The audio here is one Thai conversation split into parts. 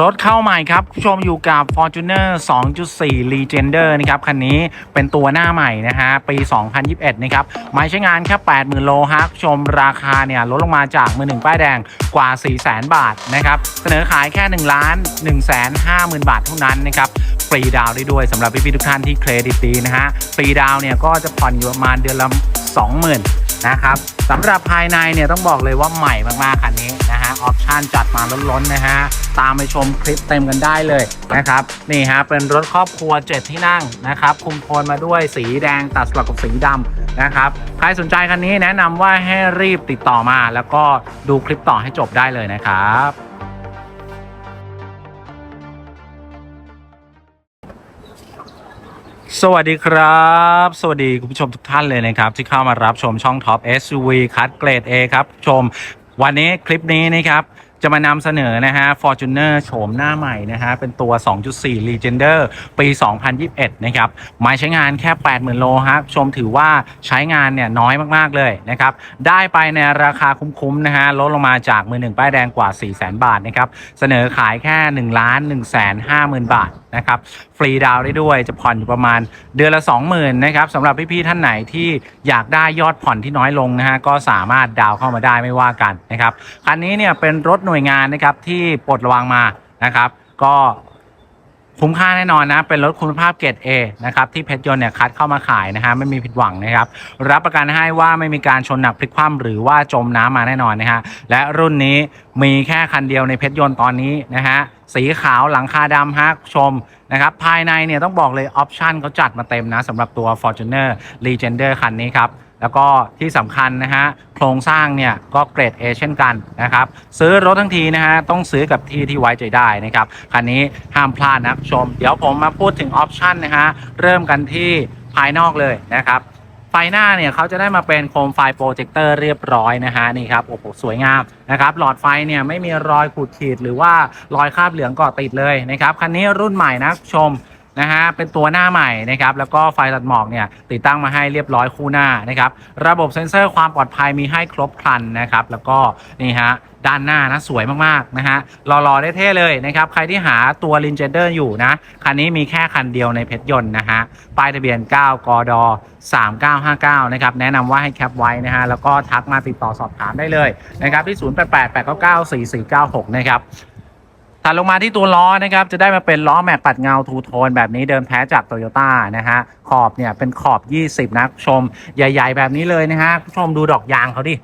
รถเข้าใหม่ครับผู้ชมอยู่กับ Fortuner 2.4 Legender นะครับ คันนี้เป็นตัวหน้าใหม่นะฮะ ปี 2021 นะครับไม่ใช้งานแค่ 80,000 โลฮะผู้ชมราคาเนี่ยลดลงมาจากมือหนึ่งป้ายแดงกว่า 400,000 บาทนะครับ เสนอขายแค่1ล้าน1 5 0 0 0 0 บาทเท่านั้นนะครับฟรีดาวได้ด้วยสำหรับพี่ๆทุกท่านที่เครดิตดีนะฮะฟรีดาวเนี่ยก็จะผ่อนอยู่ประมาณเดือนละ20,000 นะครับสำหรับภายในเนี่ยต้องบอกเลยว่าใหม่มากๆคันนี้นะฮะออปชั่นจัดมาล้นๆนะฮะตามไปชมคลิปเต็มกันได้เลยนะครับนี่ฮะเป็นรถครอบครัว 7 ที่นั่งนะครับคุมโทนมาด้วยสีแดงตัดสลับกับสีดำนะครับใครสนใจคันนี้แนะนำว่าให้รีบติดต่อมา แล้วก็ดูคลิปต่อให้จบได้เลยนะครับ สวัสดีครับ สวัสดีคุณผู้ชมทุกท่านเลยนะครับ ที่เข้ามารับชมช่อง Top SUV คัดเกรด A ครับ ชม วันนี้คลิปนี้นะครับจะมานำเสนอนะฮะ Fortuner โฉมหน้าใหม่นะฮะ เป็นตัว 2.4 Legender ปี 2021 นะครับไม่ใช้งานแค่ 80,000 โลฮะชมถือว่าใช้งานเนี่ยน้อยมาก ๆ เลยนะครับ ได้ไปในราคาคุ้ม ๆ นะฮะ ลดลงมาจากมือหนึ่งป้ายแดงกว่า 400,000 บาทนะครับ เสนอขายแค่1ล้าน1 5 0 0 0 0 บาท นะครับฟรีดาวได้ด้วยจะผ่อนอยู่ประมาณเดือนละ 20,000นะครับสำหรับพี่ๆท่านไหนที่อยากได้ยอดผ่อนที่น้อยลงนะฮะก็สามารถดาวเข้ามาได้ไม่ว่ากันนะครับคันนี้เนี่ยเป็นรถหน่วยงานนะครับที่ปลดระวางมานะครับ ก็คุ้มค่าแน่นอนนะ เป็นรถคุณภาพเกรด A นะครับ ที่เพชรยนต์เนี่ยคัดเข้ามาขายนะฮะไม่มีผิดหวังนะครับ รับประกันให้ว่าไม่มีการชนหนักพลิกคว่ำหรือว่าจมน้ำมาแน่นอนนะฮะและรุ่นนี้มีแค่คันเดียวในเพชรยนต์ตอนนี้นะฮะ สีขาวหลังคาดำฮะชมนะครับภายในเนี่ยต้องบอกเลยออปชันเขาจัดมาเต็มนะสำหรับตัว Fortuner Legender คันนี้ครับแล้วก็ที่สำคัญนะฮะโครงสร้างเนี่ยก็เกรด A เช่นกันนะครับซื้อรถทั้งทีนะฮะต้องซื้อกับที่ที่ไว้ใจได้นะครับคันนี้ห้ามพลาดนะชม เดี๋ยวผมมาพูดถึงออปชันนะฮะเริ่มกันที่ภายนอกเลยนะครับ ไฟหน้าเนี่ยเขาจะได้มาเป็นโคมไฟโปรเจคเตอร์เรียบร้อยนะฮะนี่ครับโอ้โหสวยงามนะครับหลอดไฟเนี่ยไม่มีรอยขูดขีดหรือว่ารอยคราบเหลืองเกาะติดเลยนะครับคันนี้รุ่นใหม่นะชม นะฮะเป็นตัวหน้าใหม่นะครับแล้วก็ไฟตัดหมอกเนี่ยติดตั้งมาให้เรียบร้อยคู่หน้านะครับระบบเซ็นเซอร์ความปลอดภัยมีให้ครบครันนะครับแล้วก็นี่ฮะด้านหน้านะสวยมากๆนะฮะรอๆได้เท่เลยนะครับใครที่หาตัว l ินเจเดอร์อยู่นะคันนี้มีแค่คันเดียวในเพชรยนต์นะฮะป้ายทะเบียน 9 กด 3959 นะครับแนะนำว่าให้แคปไว้นะฮะแล้วก็ทักมาติดต่อสอบถามได้เลยนะครับที่ 0888994496 นะครับ ถัดลงมาที่ตัวล้อนะครับ จะได้มาเป็นล้อแม็กปัดเงาทูโทนแบบนี้เดิมแท้จากโตโยต้านะฮะ ขอบเนี่ยเป็นขอบ 20 นะชม ใหญ่ ๆ แบบนี้เลยนะฮะผู้ชมดูดอกยางเขาดิ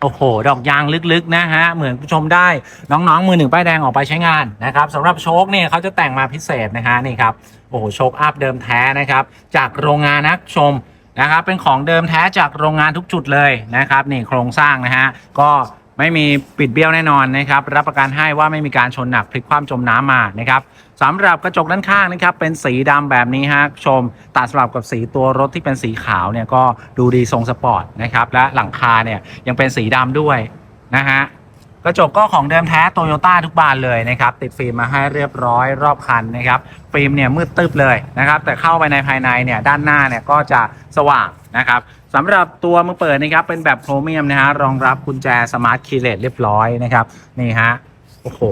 โอ้โห ดอกยางลึกๆนะฮะ เหมือนผู้ชมได้น้องๆ มือหนึ่งป้ายแดงออกไปใช้งานนะครับสำหรับโชคเนี่ยเขาจะแต่งมาพิเศษนะฮะนี่ครับ โอ้โห โชคอัพเดิมแท้นะครับ จากโรงงานนะชมนะครับ เป็นของเดิมแท้จากโรงงานทุกจุดเลยนะครับ นี่โครงสร้างนะฮะ ก็ ไม่มีปิดเบี้ยวแน่นอนนะครับ รับประกันให้ว่าไม่มีการชนหนักพลิกคว่ำจมน้ำมานะครับสำหรับกระจกด้านข้างนะครับเป็นสีดำแบบนี้ฮะชมตัดสลับกับสีตัวรถที่เป็นสีขาวเนี่ยก็ดูดีทรงสปอร์ตนะครับและหลังคาเนี่ยยังเป็นสีดำด้วยนะฮะกระจกก็ของเดิมแท้โตโยต้าทุกบานเลยนะครับ ติดฟิล์มมาให้เรียบร้อยรอบคันนะครับ ฟิล์มเนี่ยมืดตึ๊บเลยนะครับ แต่เข้าไปในภายในเนี่ยด้านหน้าเนี่ยก็จะสว่าง นะครับสำหรับตัวมือเปิดนะครับเป็นแบบโครเมียมนะฮะรองรับกุญแจสมาร์ทคีย์เลสเรียบร้อยนะครับนี่ฮะโอ้โห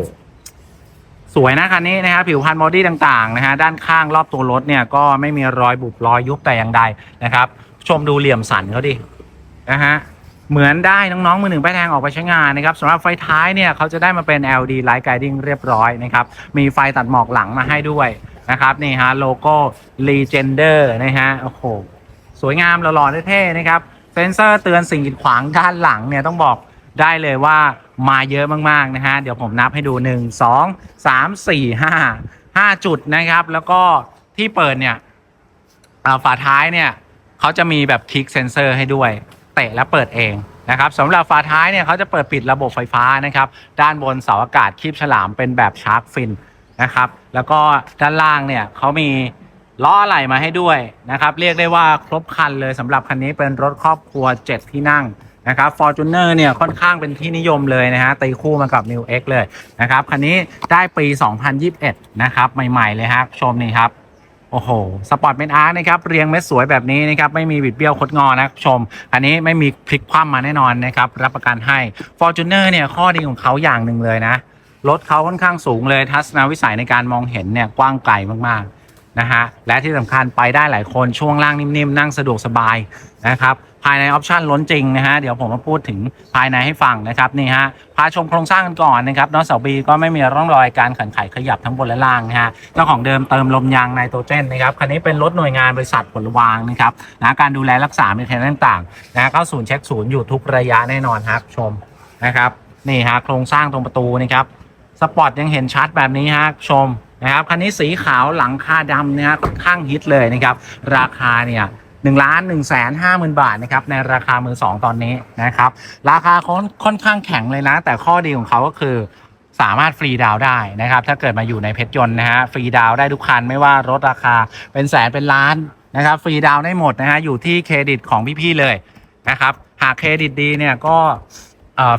สวยนะคันนี้นะครับผิวพันบอดี้ต่างๆนะฮะด้านข้างรอบตัวรถเนี่ยก็ไม่มีรอยบุบรอยยุบแต่อย่างใดนะครับ ชมดูเหลี่ยมสันเขาดินะฮะเหมือนได้น้องๆมือหนึ่งป้ายแดงออกไปใช้งานนะครับสำหรับไฟท้ายเนี่ยเขาจะได้มาเป็น LED Light Guiding เรียบร้อยนะครับ มีไฟตัดหมอกหลังมาให้ด้วยนะครับนี่ฮะโลโก้ Legender นะฮะโอ้โห สวยงามหล่อๆเท่ๆนะครับเซนเซอร์เตือนสิ่งกีดขวางด้านหลังเนี่ยต้องบอกได้เลยว่ามาเยอะมากๆนะฮะเดี๋ยวผมนับให้ดู 1 2 3 4 5 5 จุดนะครับ แล้วก็ที่เปิดเนี่ยฝาท้ายเนี่ยเขาจะมีแบบคลิกเซนเซอร์ให้ด้วย เตะและเปิดเองนะครับสำหรับฝาท้ายเนี่ยเขาจะเปิดปิดระบบไฟฟ้านะครับ ด้านบนเสาอากาศคีบฉลามเป็นแบบชาร์กฟินนะครับ แล้วก็ด้านล่างเนี่ยเขามี ล้ออะไหล่มาให้ด้วยนะครับ เรียกได้ว่าครบคันเลยสำหรับคันนี้เป็นรถครอบครัว 7 ที่นั่งนะครับ Fortuner เนี่ยค่อนข้างเป็นที่นิยมเลยนะฮะตีคู่มากับ New X เลยนะครับ คันนี้ได้ปี 2021 นะครับ ใหม่ๆเลยฮะชมนี่ครับ โอ้โห สปอร์ตเป็นอาร์นะครับ เรียงเม็ดสวยแบบนี้นะครับ ไม่มีบิดเบี้ยวคดงอนะชม อันนี้ไม่มีพลิกคว่ำมาแน่นอนนะครับ รับประกันให้ Fortuner เนี่ยข้อดีของเขาอย่างหนึ่งเลยนะรถเขาค่อนข้างสูงเลยทัศนวิสัยในการมองเห็นเนี่ยกว้างไกลมากๆ นะฮะและที่สำคัญไปได้หลายคนช่วงล่างนิ่มๆ นั่งสะดวกสบายนะครับภายในออปชันล้นจริงนะฮะเดี๋ยวผมมาพูดถึงภายในให้ฟังนะครับนี่ฮะพาชมโครงสร้างกันก่อนนะครับน้องเสาบีก็ไม่มีร่องรอยการขันไขขยับทั้งบนและล่างนะฮะเจ้าของเดิมเติมลมยางไนโตรเจนนะครับคันนี้เป็นรถหน่วยงานบริษัทผลวางนะครับนะการดูแลรักษาในเทนต่างๆนะเข้าศูนย์เช็คศูนย์อยู่ทุกระยะแน่นอนครับชมนะครับนี่ฮะโครงสร้างตรงประตูนะครับสปอร์ตยังเห็นชัดแบบนี้ฮะชม นะครับคันนี้สีขาวหลังคาดำนะฮะค่อนข้างฮิตเลยนะครับ ราคาเนี่ยหนึ่งล้านหนึ่งแสนห้าหมื่นบาทนะครับในราคามือสองตอนนี้นะครับ ราคาค่อนค่อนข้างแข็งเลยนะ แต่ข้อดีของเขาก็คือสามารถฟรีดาวได้นะครับ ถ้าเกิดมาอยู่ในเพชรยนต์นะฮะฟรีดาวได้ทุกคันไม่ว่ารถราคาเป็นแสนเป็นล้านนะครับฟรีดาวได้หมดนะฮะอยู่ที่เครดิตของพี่ๆเลยนะครับ หากเครดิตดีเนี่ยก็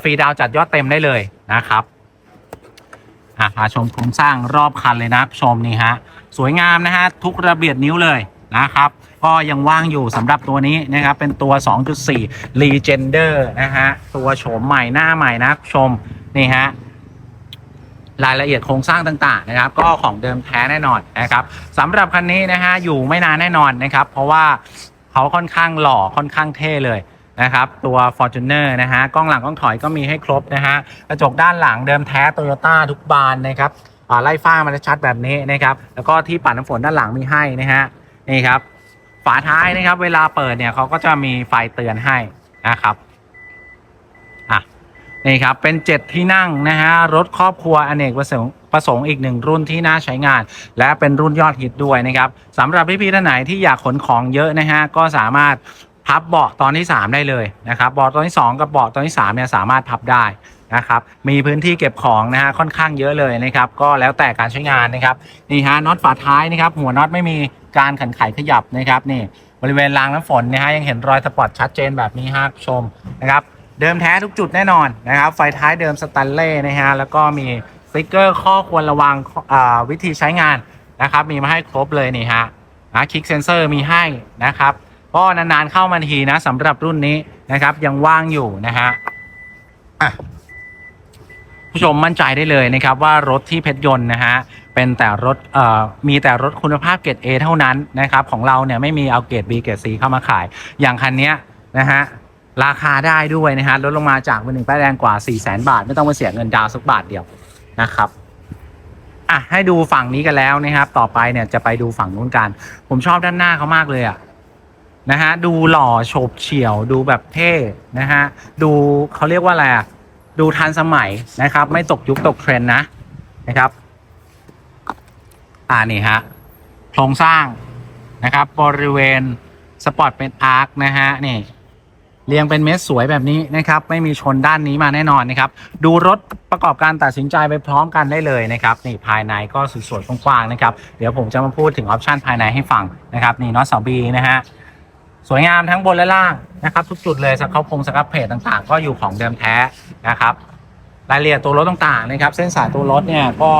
ฟรีดาวจัดยอดเต็มได้เลยนะครับ อะพาชมโครงสร้างรอบคันเลยนะชมนี่ฮะสวยงามนะฮะทุกระเบียดนิ้วเลยนะครับ ก็ยังว่างอยู่สำหรับตัวนี้นะครับ เป็นตัว 2.4 Legender นะฮะ ตัวโฉมใหม่หน้าใหม่นะชม นี่ฮะ รายละเอียดโครงสร้างต่าง ๆ นะครับ ก็ของเดิมแท้แน่นอนนะครับสำหรับคันนี้นะฮะ อยู่ไม่นานแน่นอนนะครับ เพราะว่าเขาค่อนข้างหล่อค่อนข้างเท่เลย นะครับ ตัว Fortuner นะฮะกล้องหลังกล้องถอยก็มีให้ครบนะฮะกระจกด้านหลังเดิมแท้โตโยต้าทุกบานนะครับไล่ฟ้ามันจะชัดแบบนี้นะครับแล้วก็ที่ปัดน้ำฝนด้านหลังมีให้นะฮะนี่ครับฝาท้ายนะครับ เวลาเปิดเนี่ยเขาก็จะมีไฟเตือนให้นะครับอะนี่ครับเป็นเจ็ดที่นั่งนะฮะรถครอบครัวอเนกประสงค์ประสงค์อีกหนึ่งรุ่นที่น่าใช้งาน และเป็นรุ่นยอดฮิตด้วยนะครับสำหรับพี่ๆท่านไหนที่อยากขนของเยอะนะฮะก็สามารถ พับเบาะตอนที่ 3 ได้เลยนะครับเบาะตอนที่ 2 กับเบาะตอนที่3เนี่ยสามารถพับได้นะครับมีพื้นที่เก็บของนะฮะค่อนข้างเยอะเลยนะครับก็แล้วแต่การใช้งานนะครับนี่ฮะน็อตฝาท้ายนะครับหัวน็อตไม่มีการขันไขขยับนะครับนี่บริเวณรางน้ำฝนนะฮะยังเห็นรอยสปอตชัดเจนแบบนี้ฮะชมนะครับเดิมแท้ทุกจุดแน่นอนนะครับไฟท้ายเดิมสแตนเล่นะฮะแล้วก็มีสติ๊กเกอร์ข้อควรระวังวิธีใช้งานนะครับมีมาให้ครบเลยนี่ฮะนะคลิกเซนเซอร์มีให้นะครับ ก็นานๆเข้ามาทีนะสำหรับรุ่นนี้นะครับ ยังว่างอยู่นะฮะผู้ชมมั่นใจได้เลยนะครับ ว่ารถที่เพชรยนต์นะฮะเป็นแต่รถเอ่อมีแต่รถคุณภาพเกรด A เท่านั้นนะครับของเราเนี่ยไม่มีเอาเกรด B เกรด C เข้ามาขาย อย่างคันนี้นะฮะราคาได้ด้วยนะฮะลดลงมาจากวันหนึ่งป้ายแดงกว่า 4 0 0 0 0 0 บาท ไม่ต้องมาเสียเงินดาวสักบาทเดียวนะครับอะให้ดูฝั่งนี้กันแล้วนะครับ ต่อไปเนี่ยจะไปดูฝั่งนู้นกัน ผมชอบด้านหน้าเขามากเลยอะ นะฮะดูหล่อโฉบเฉี่ยวดูแบบเท่นะฮะดูเขาเรียกว่าอะไรอะดูทันสมัยนะครับ ไม่ตกยุคตกเทรนด์นะนะครับ อ่านี่ฮะโครงสร้างนะครับ บริเวณสปอร์ตเป็นอาร์คนะฮะนี่เรียงเป็นเม็ดสวยแบบนี้นะครับ ไม่มีชนด้านนี้มาแน่นอนนะครับ ดูรถประกอบการตัดสินใจไปพร้อมกันได้เลยนะครับ นี่ภายในก็สวยๆกว้างๆนะครับ เดี๋ยวผมจะมาพูดถึงออปชันภายในให้ฟังนะครับ นี่น็อตเสาบีนะฮะ สวยงามทั้งบนและล่างนะครับทุกจุดเลยสครับพงสครับเพจต่างๆ ก็อยู่ของเดิมแท้นะครับรายละเอียดตัวรถต่างๆนะครับ เส้นสายตัวรถเนี่ยก็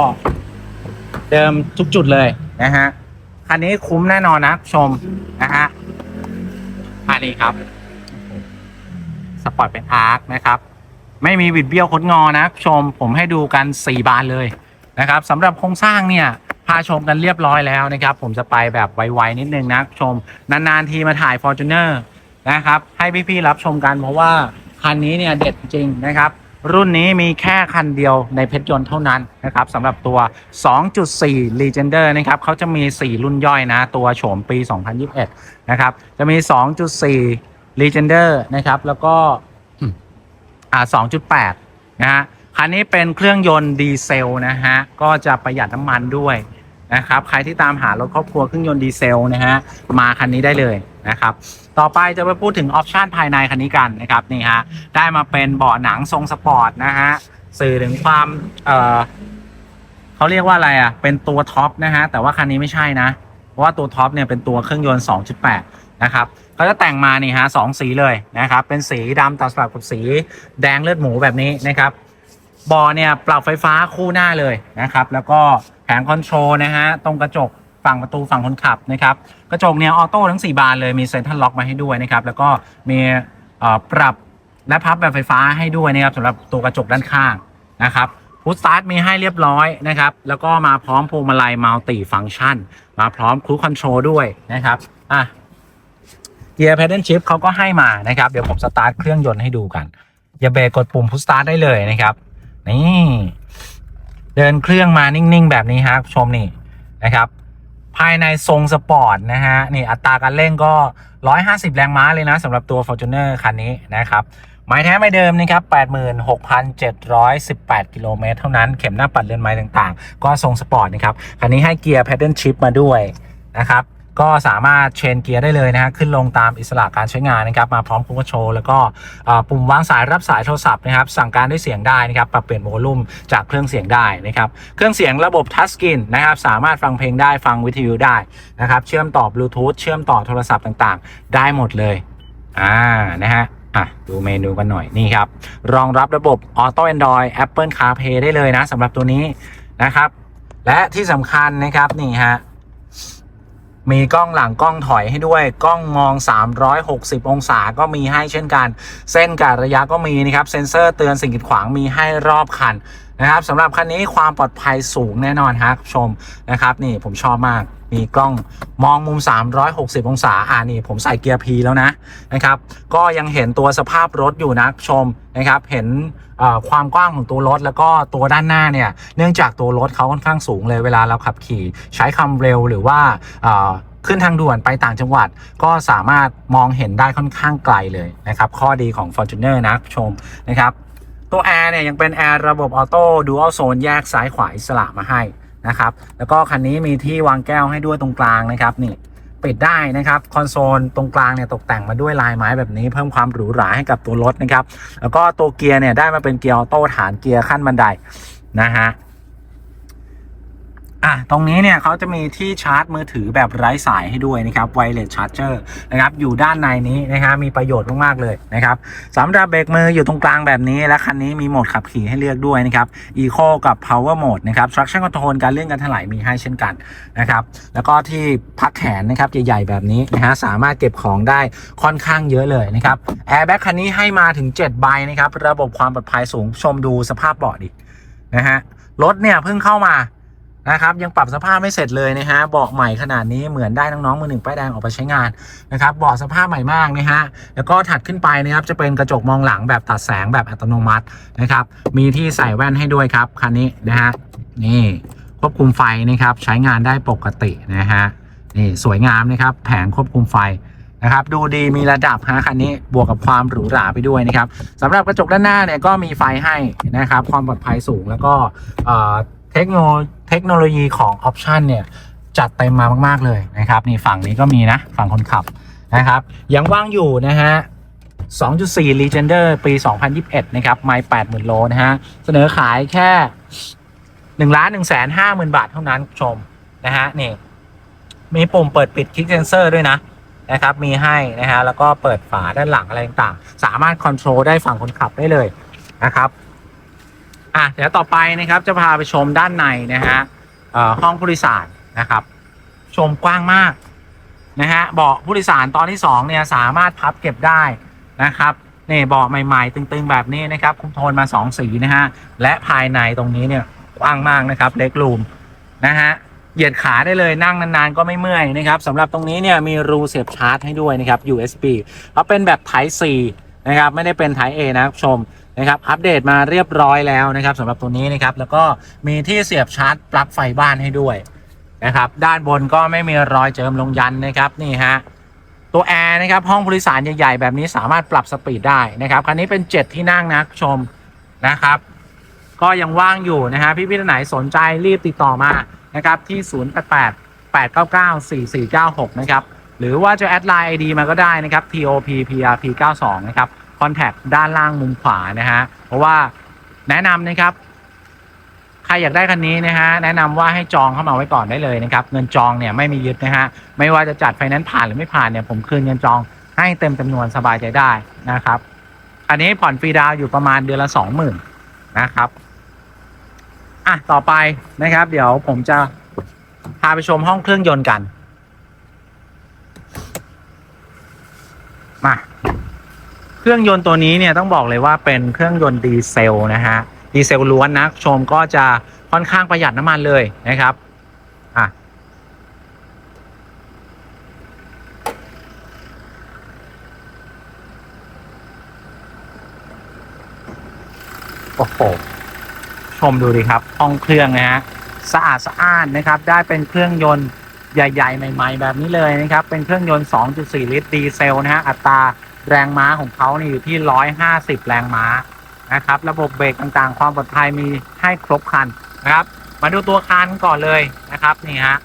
เดิมทุกจุดเลยนะฮะคันนี้คุ้มแน่นอนนะชมนะฮะคันนี้ครับสปอร์ตเป็นอาร์คนะครับ ไม่มีบิดเบี้ยวคดงอนะชมผมให้ดูกัน 4 บานเลยนะครับสำหรับโครงสร้างเนี่ย พาชมกันเรียบร้อยแล้วนะครับ ผมจะไปแบบไวๆนิดนึงนะชม นานๆทีมาถ่าย Fortuner นะครับ ให้พี่ๆรับชมกันเพราะว่า คันนี้เนี่ยเด็ดจริงนะครับ รุ่นนี้มีแค่คันเดียวในเพชรยนต์เท่านั้นนะครับสำหรับตัว 2.4 Legender นะครับเขาจะมี 4 รุ่นย่อยนะ ตัวโฉมปี 2021 นะครับ จะมี 2.4 Legender นะครับ แล้วก็อ่า2.8 นะฮะ คันนี้เป็นเครื่องยนต์ดีเซลนะฮะ ก็จะประหยัดน้ำมันด้วยนะครับ ใครที่ตามหารถครอบครัวเครื่องยนต์ดีเซลนะฮะ มาคันนี้ได้เลยนะครับ ต่อไปจะไปพูดถึงออปชันภายในคันนี้กันนะครับนี่ฮะ ได้มาเป็นเบาะหนังทรงสปอร์ตนะฮะ สื่อถึงความเอ่อเขาเรียกว่าอะไรอะ เป็นตัวท็อปนะฮะ แต่ว่าคันนี้ไม่ใช่นะ เพราะว่าตัวท็อปเนี่ยเป็นตัวเครื่องยนต์ 2.8 นะครับเขาจะแต่งมานี่ฮะสองสีเลยนะครับ เป็นสีดำตัดสลับกับสีแดงเลือดหมูแบบนี้นะครับ บอเนี่ยปรับไฟฟ้าคู่หน้าเลยนะครับแล้วก็แผงคอนโทรลนะฮะตรงกระจกฝั่งประตูฝั่งคนขับนะครับกระจกเนี่ยออโต้ทั้ง 4 บานเลยมีเซ็นทรัลล็อกมาให้ด้วยนะครับแล้วก็มีปรับและพับแบบไฟฟ้าให้ด้วยนะครับสำหรับตัวกระจกด้านข้างนะครับพุทสตาร์ทมีให้เรียบร้อยนะครับแล้วก็มาพร้อมพวงมาลัยมัลติฟังชัน มาพร้อมครูคอนโทรลด้วยนะครับอะเกียร์ pedal shift เขาก็ให้มานะครับ เดี๋ยวผมสตาร์ทเครื่องยนต์ให้ดูกันอย่าเบรกกดปุ่มพุทสตาร์ทได้เลยนะครับ นี่ เดินเครื่องมานิ่ง ๆ แบบนี้ฮะชมนี่นะครับ ภายในทรงสปอร์ตนะฮะนี่อัตราการเร่งก็ 150 แรงม้าเลยนะสำหรับตัว Fortuner คันนี้นะครับไม้แท้ไม่เดิมนะครับ 86,718 กิโลเมตรเท่านั้น เข็มหน้าปัดเรือนไม้ต่างๆ ก็ทรงสปอร์ตนะครับ คันนี้ให้เกียร์ Paddle Shift มาด้วยนะครับ ก็สามารถเชนเกียร์ได้เลยนะฮะขึ้นลงตามอิสระการใช้งานนะครับมาพร้อมคุมโชว์แล้วก็ปุ่มวางสายรับสายโทรศัพท์นะครับสั่งการด้วยเสียงได้นะครับปรับเปลี่ยนโวลูมจากเครื่องเสียงได้นะครับเครื่องเสียงระบบทัชสกรีนนะครับสามารถฟังเพลงได้ฟังวิทยุได้นะครับเชื่อมต่อบลูทูธเชื่อมต่อโทรศัพท์ต่างๆ ได้หมดเลยอ่านะฮะอะดูเมนูกันหน่อยนี่ครับ รองรับระบบ Auto Android Apple CarPlay ได้เลยนะสำหรับตัวนี้นะครับ และที่สำคัญนะครับนี่ฮะ มีกล้องหลังกล้องถอยให้ด้วย กล้องมอง 360 องศาก็มีให้เช่นกัน เส้นการระยะก็มีนะครับ เซ็นเซอร์เตือนสิ่งกีดขวางมีให้รอบคันนะครับสำหรับคันนี้ความปลอดภัยสูงแน่นอนฮะคุณผู้ชมนะครับนี่ผมชอบมากมีกล้องมองมุม 360 องศา อ่านี่ผมใส่เกียร์ P แล้วนะนะครับ ก็ยังเห็นตัวสภาพรถอยู่นะชมนะครับ เห็นความกว้างของตัวรถ แล้วก็ตัวด้านหน้าเนี่ย เนื่องจากตัวรถเขาค่อนข้างสูงเลยเวลาเราขับขี่ใช้ความเร็วหรือว่าขึ้นทางด่วนไปต่างจังหวัดก็สามารถมองเห็นได้ค่อนข้างไกลเลยนะครับ ข้อดีของ Fortuner นะชมนะครับ ตัวแอร์เนี่ยยังเป็นแอร์ระบบออโต้ดูอัลโซนแยกซ้ายขวาอิสระมาให้นะครับ แล้วก็คันนี้มีที่วางแก้วให้ด้วยตรงกลางนะครับนี่ปิดได้นะครับคอนโซลตรงกลางเนี่ยตกแต่งมาด้วยลายไม้แบบนี้เพิ่มความหรูหราให้กับตัวรถนะครับ แล้วก็ตัวเกียร์เนี่ยได้มาเป็นเกียร์ออโต้ฐานเกียร์ขั้นบันไดนะฮะ อะตรงนี้เนี่ยเขาจะมีที่ชาร์จมือถือแบบไร้สายให้ด้วยนะครับ wireless charger นะครับอยู่ด้านในนี้นะฮะมีประโยชน์มากๆเลยนะครับสำหรับเบรกมืออยู่ตรงกลางแบบนี้ และคันนี้มีโหมดขับขี่ให้เลือกด้วยนะครับ eco กับ power mode นะครับ traction control การเลื่อนการถลายมีให้เช่นกันนะครับแล้วก็ที่พักแขนนะครับใหญ่ๆแบบนี้นะฮะสามารถเก็บของได้ค่อนข้างเยอะเลยนะครับ airbag คันนี้ให้มาถึง7ใบนะครับระบบความปลอดภัยสูงชมดูสภาพเบาะดินะฮะรถเนี่ยเพิ่งเข้ามา นะครับยังปรับสภาพไม่เสร็จเลยนะฮะเบาะใหม่ขนาดนี้เหมือนได้น้องๆมือหนึ่งป้ายแดงออกไปใช้งานนะครับเบาะสภาพใหม่มากนะฮะแล้วก็ถัดขึ้นไปนะครับจะเป็นกระจกมองหลังแบบตัดแสงแบบอัตโนมัตินะครับมีที่ใส่แว่นให้ด้วยครับคันนี้นะฮะนี่ควบคุมไฟนะครับใช้งานได้ปกตินะฮะนี่สวยงามนะครับแผงควบคุมไฟนะครับดูดีมีระดับฮะคันนี้บวกกับความหรูหราไปด้วยนะครับสำหรับกระจกด้านหน้าเนี่ยก็มีไฟให้นะครับความปลอดภัยสูงแล้วก็ เทคโนโลเทคโนโลยีของออปชันเนี่ยจัดเต็มมามาก ๆ เลยนะครับนี่ฝั่งนี้ก็มีนะ ฝั่งคนขับนะครับ ยังว่างอยู่นะฮะ 2.4 Legender ปี 2021 นะครับ ไม่ 80,000 โลนะฮะ เสนอขายแค่1ล้าน1แสน5หมื่นบาทเท่านั้นชมนะฮะ นี่ มีปุ่มเปิดปิดคลิกเซนเซอร์ด้วยนะนะครับ มีให้นะฮะ แล้วก็เปิดฝาด้านหลังอะไรต่างๆ สามารถคอนโทรลได้ฝั่งคนขับได้เลยนะครับ อะเดี๋ยวต่อไปนะครับจะพาไปชมด้านในนะฮะห้องผู้โดยสารนะครับ ชมกว้างมากนะฮะเบาะผู้โดยสารตอนที่สองเนี่ยสามารถพับเก็บได้นะครับนี่เบาะใหม่ๆ ตึงๆแบบนี้นะครับ คุมโทนมาสองสีนะฮะและภายในตรงนี้เนี่ยกว้างมากนะครับเล็กรูมนะฮะเหยียดขาได้เลยนั่งนานๆ ก็ไม่เมื่อยนะครับสำหรับตรงนี้เนี่ยมีรูเสียบชาร์จให้ด้วยนะครับ USB เขาเป็นแบบ Type C นะครับไม่ได้เป็น Type A นะคุณผู้ชม นะครับอัปเดตมาเรียบร้อยแล้วนะครับสำหรับตัวนี้นะครับแล้วก็มีที่เสียบชาร์จปลั๊กไฟบ้านให้ด้วยนะครับด้านบนก็ไม่มีรอยเจิมลงยันนะครับนี่ฮะตัวแอร์นะครับห้องผู้โดยสารใหญ่ๆแบบนี้สามารถปรับสปีดได้นะครับคันนี้เป็น 7 ที่นั่งนะคุณผู้ชมนะครับ ก็ยังว่างอยู่นะฮะพี่พี่ท่านไหนสนใจรีบติดต่อมานะครับที่ 088 899 4496 นะครับ หรือว่าจะแอดไลน์ ID มาก็ได้นะครับ TOP PRP 92 นะครับ อนแทคด้านล่างมุมขวานะฮะเพราะว่าแนะนำนะครับใครอยากได้คันนี้นะฮะแนะนำว่าให้จองเข้ามาไว้ก่อนได้เลยนะครับเงินจองเนี่ยไม่มียึดนะฮะไม่ว่าจะจัดไฟแนนซ์ผ่านหรือไม่ผ่านเนี่ยผมคืนเงินจองให้เต็มจำนวนสบายใจได้นะครับอันนี้ผ่อนฟรีดาวอยู่ประมาณเดือนละสองหมื่นนะครับอะต่อไปนะครับ เดี๋ยวผมจะพาไปชมห้องเครื่องยนต์กัน มา เครื่องยนต์ตัวนี้เนี่ยต้องบอกเลยว่าเป็นเครื่องยนต์ดีเซลนะฮะดีเซลล้วนนะชมก็จะค่อนข้างประหยัดน้ำมันเลยนะครับอะโอ้โหชมดูดิครับห้องเครื่องนะฮะสะอาดสะอ้านนะครับ ได้เป็นเครื่องยนต์ใหญ่ ๆ ใหม่ ๆ แบบนี้เลยนะครับ เป็นเครื่องยนต์ 2.4 ลิตรดีเซลนะฮะอัตรา แรงม้าของเขานี่อยู่ที่ 150 แรงม้านะครับ ระบบเบรกต่างๆ ความปลอดภัยมีให้ครบครันนะครับ มาดูตัวคานก่อนเลยนะครับนี่ฮะ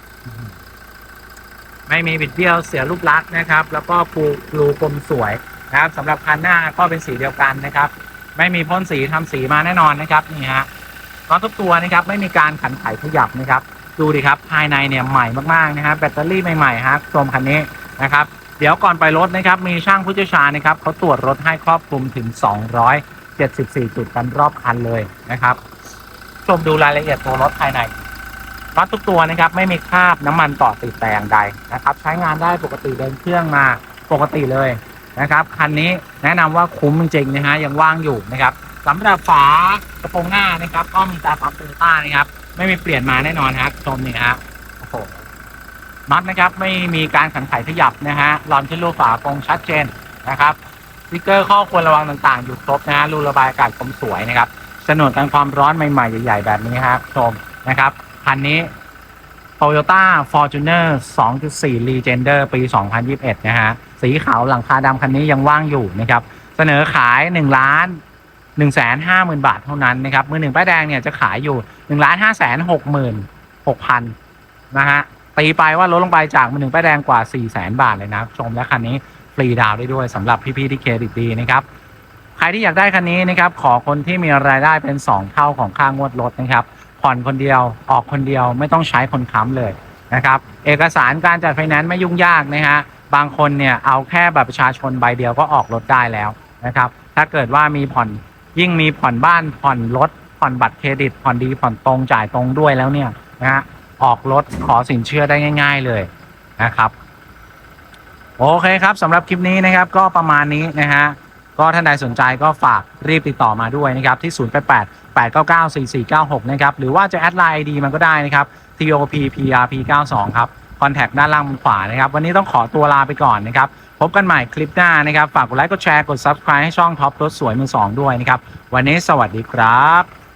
ไม่มีบิดเบี้ยวเสียรูปลักษณ์นะครับ แล้วก็ปูรูกลมสวยนะครับสำหรับคันหน้าก็เป็นสีเดียวกันนะครับ ไม่มีพ่นสีทำสีมาแน่นอนนะครับนี่ฮะน็อทุกตัวนะครับไม่มีการขันไขขยับนะครับ ดูดิครับภายในเนี่ยใหม่มากๆนะครับแบตเตอรี่ใหม่ๆฮะชมคันนี้นะครับ เดี๋ยวก่อนไปรถนะครับ มีช่างผู้เชี่ยวชาญนะครับเขาตรวจรถให้ครอบคลุมถึง 274 จุดกันรอบคันเลยนะครับ ชมดูรายละเอียดตัวรถภายในน็อตทุกตัวนะครับ ไม่มีคราบน้ำมันต่อติดแต่อย่างใดนะครับ ใช้งานได้ปกติเดินเครื่องมาปกติเลยนะครับคันนี้แนะนำว่าคุ้มจริงๆนะฮะยังว่างอยู่นะครับสำหรับฝากระโปรงหน้านะครับ ก็มีตาปั๊มโตโยต้านะครับ ไม่มีเปลี่ยนมาแน่นอนฮะชมนี่ฮะโอ้โห น็อตนะครับไม่มีการขันไขขยับนะฮะรอนขึ้นรูฝากรงชัดเจนนะครับสติ๊กเกอร์ข้อควรระวังต่างๆ อยู่ครบนะฮะรูระบายอากาศคมสวยนะครับสนวนกันความร้อนใหม่ๆ ใหญ่ๆ แบบนี้ฮะชมนะครับคันนี้ Toyota Fortuner 2.4 Legender ปี 2021 นะฮะ สีขาวหลังคาดำคันนี้ยังว่างอยู่นะครับ เสนอขาย 1 ล้าน 1 5 0 0 0 0 บาทเท่านั้นนะครับ มือหนึ่งป้ายแดงเนี่ยจะขายอยู่1ล้าน5 6 6 0 0 นะฮะ ตีไปว่าลดลงไปจากมือหนึ่งป้ายแดงกว่า 4 0 0 0 0 0บาทเลยนะชมและคันนี้ฟรีดาวได้ด้วยสำหรับพี่ๆที่เครดิตดีนะครับใครที่อยากได้คันนี้นะครับขอคนที่มีรายได้เป็น 2 เท่าของค่างวดรถนะครับผ่อนคนเดียวออกคนเดียวไม่ต้องใช้คนค้ำเลยนะครับเอกสารการจัดไฟแนนซ์ไม่ยุ่งยากนะฮะบางคนเนี่ยเอาแค่บัตรประชาชนใบเดียวก็ออกรถได้แล้วนะครับถ้าเกิดว่ามีผ่อนยิ่งมีผ่อนบ้านผ่อนรถผ่อนบัตรเครดิตผ่อนดีผ่อนตรงจ่ายตรงด้วยแล้วเนี่ยนะฮะ ออกรถขอสินเชื่อได้ง่าย ๆเลยนะครับโอเคครับสำหรับคลิปนี้นะครับก็ประมาณนี้นะฮะก็ท่านใดสนใจก็ฝากรีบติดต่อมาด้วยนะครับที่ 088 899 4496 นะครับ หรือว่าจะแอดไลน์ ID มันก็ได้นะครับ TOP PRP 92ครับคอนแทคด้านล่างขวานะครับ วันนี้ต้องขอตัวลาไปก่อนนะครับ พบกันใหม่คลิปหน้านะครับ ฝากกดไลค์กดแชร์กด Subscribe ให้ช่องท็อปรถสวยมือสองด้วยนะครับ วันนี้สวัสดีครับ